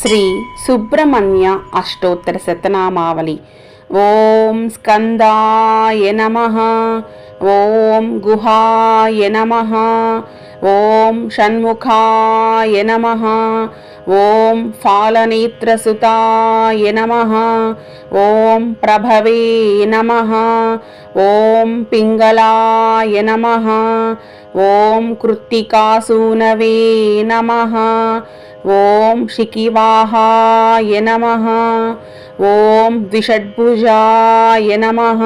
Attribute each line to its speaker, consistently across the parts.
Speaker 1: శ్రీ సుబ్రహ్మణ్య అష్టోత్తర శతనామావళి. ఓం స్కందాయ నమ. ॐ गुहाय नमः। ॐ षण्मुखाय नमः। ॐ फालनेत्रसुताय नमः। ॐ प्रभवे नमः। ॐ पिङ्गलाय नमः। ॐ कृत्तिकासूनवे नमः। ॐ शिकिवाहाय नमः। ॐ द्विषड्भुजाय नमः।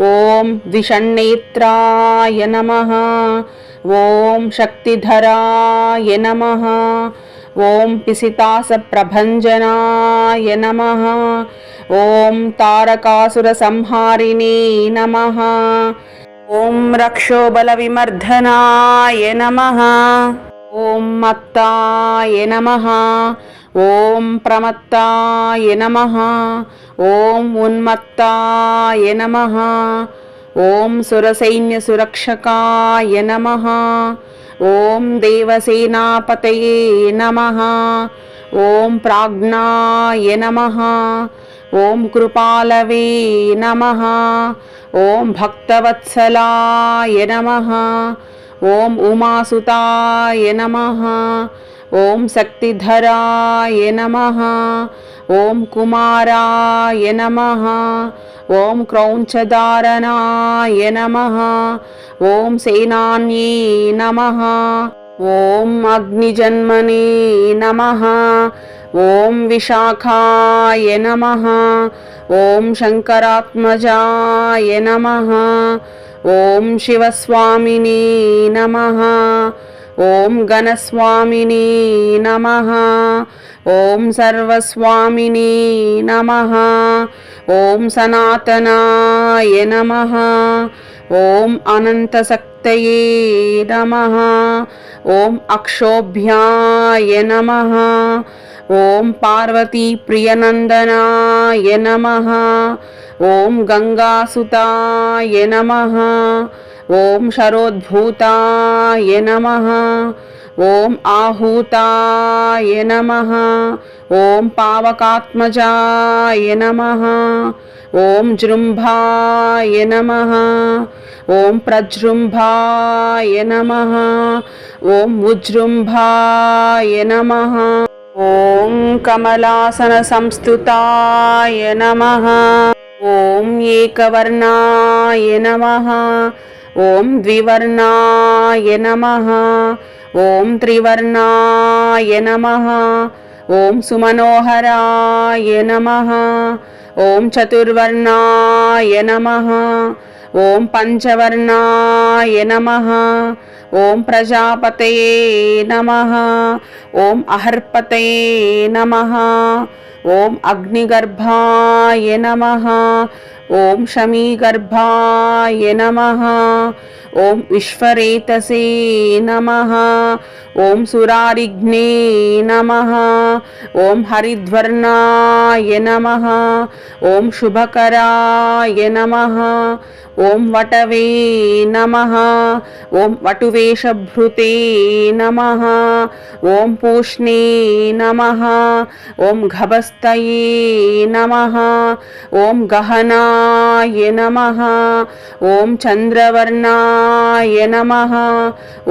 Speaker 1: ॐ द्विषण् त्रिनेत्राय नमः। ॐ शक्तिधराय नमः। ॐ पिसितासप्रभञ्जनाय नमः। ॐ तारकासुरसंहारिणे नमः। ॐ रक्षोबलविमर्धनाय नमः। ॐ मत्ताय नमः। ॐ प्रमत्ताय नमः। ॐ उन्मत्ताय नमः। ఓం సురసైన్య సురక్షకాయ నమ. ఓం దేవసేనాపతయే నమ. ఓం ప్రాజ్ఞాయ నమ. ఓం కృపాలవే నమ. ఓం భక్తవత్సలాయ నమ. ఓం ఉమాసుతాయ నమ. ॐ शक्तिधराय नम। ॐ कुमाराय नम। ॐ क्रौञ्चधारणाय नमः। ॐ सेनान्ये नमः। ॐ अग्निजन्मने नमः। ॐ विशाखाय नमः। ॐ शङ्करात्मजाय नम। ॐ शिवस्वामिने नमः। ఓం గణస్వామిని నమ. ఓం సర్వస్వామిని నమ. ఓం సనాతనాయ నమ. ఓం అనంతశక్తయే నమ. ఓం అక్షోభ్యాయ నమ. ఓం పార్వతీప్రియనందనాయ నమ. ఓం గంగాసుతాయ నమ. ఓం శరోద్భూతాయ నమ. ఓం ఆహూతాయ నమ. ఓం పావకాత్మజాయ నమ. ఓం జృంభాయ నమ. ఓం ప్రజృంభాయ నమ. ఓం ఉజృంభాయ నమ. ఓం కమలాసన సంస్థుతాయ నమ. ఓం ఏకవర్ణాయ నమ. ఓం ద్వివర్ణాయ నమ. ఓం త్రివర్ణాయ నమ. ఓం సుమనోహరాయ నమ. ఓం చతుర్వర్ణాయ నమ. ఓం పంచవర్ణాయ నమ. ఓం ప్రజాపతయే నమ. ఓం అహర్పతయే నమ. ओम अग्निगर्भाय नमः। ॐ शमीगर्भाय नमः। ओम विश्वरेतसे नमः। ओम सुरारिघ्ने नमः। ओम हरिद्वर्णाय नमः। ओम शुभकराय नमः। ओम वटवे नमः। ओम वटुवेशभृते नमः। ओम पूष्णे नमः। ओम घभस्तये नमः। ओम गहनाय नमः। ओम चंद्रवर्णाय नमः।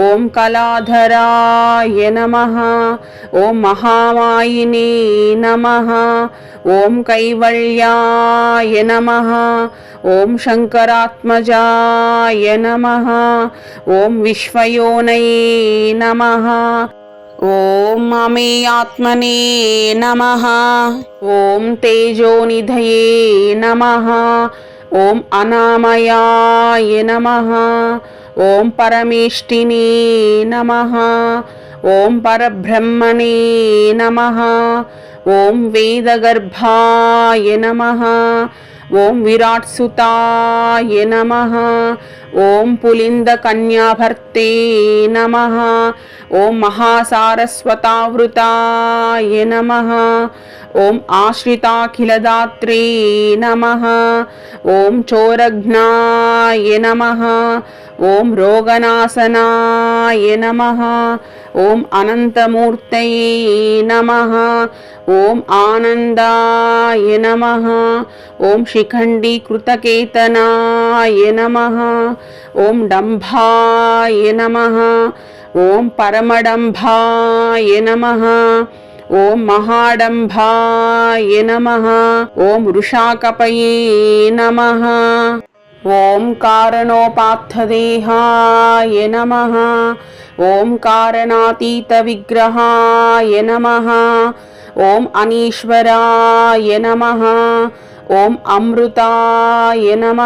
Speaker 1: ओम कलाधरा महामायाय नमः। ॐ महामायिने नमः। ॐ कैवल्याय नमः। ॐ शङ्करात्मजाय नमः। ॐ विश्वयोनये नमः। ॐ अमेयात्मने नमः। ॐ तेजोनिधये नमः। ॐ अनामयाय नमः। ఓం పరమేష్టినే నమ. ఓం పరబ్రహ్మణే నమ. ఓం వేదగర్భాయ నమ. ఓం విరాట్సుతాయ నమ. ఓం పులింద కన్యాభర్తే నమ. ఓం మహాసారస్వతావృతాయ నమ. ఓం ఆశ్రితాఖిలదాత్రే నమ. ఓం చోరఘ్నాయ నమ. ఓం రోగనాశనాయ నమ. ఓం అనంతమూర్తయే నమ. ఓం ఆనందాయ నమ. ఓం శిఖండీకృతకేతనాయ నమ. ఓం డంభాయ నమ. ఓం పరమడంభాయ నమ. ఓం మహాడంభాయ నమ. ఓం వృషాకపయే నమ. ఓం కారణోపాత్తదేహాయ నమ. ఓం కారణాతీతవిగ్రహాయ నమ. ఓం అనీశ్వరాయ నమ. ఓం అమృతాయ నమ.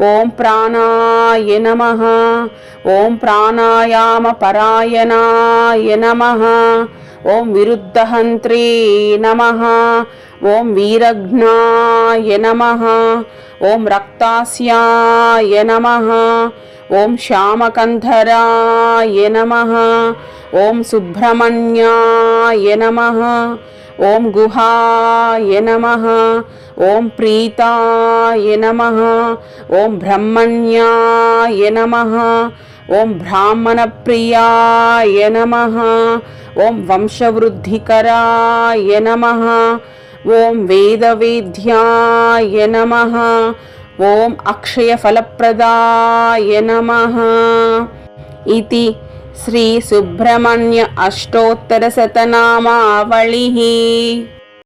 Speaker 1: ఓం ప్రాణాయ నమ. ఓం ప్రాణాయామ పరాయణాయ నమ. ఓం విరుద్ధహంత్రీ నమ. ఓం వీరఘ్నాయ నమ. ఓం రక్తాస్యాయ నమ. ఓం శ్యామకంధరాయ నమ. ఓం సుబ్రహ్మణ్యాయ నమ. ॐ गुहाय नमः ॐ प्रीताय नमः ॐ ब्रह्मण्याय नमः ॐ ब्राह्मणप्रियाय नमः ॐ वंशवृद्धिकराय नमः ॐ वेदवेद्याय नमः ॐ अक्षयफलप्रदाय नमः। इति శ్రీ సుబ్రహ్మణ్య అష్టోత్తర శతనామావళి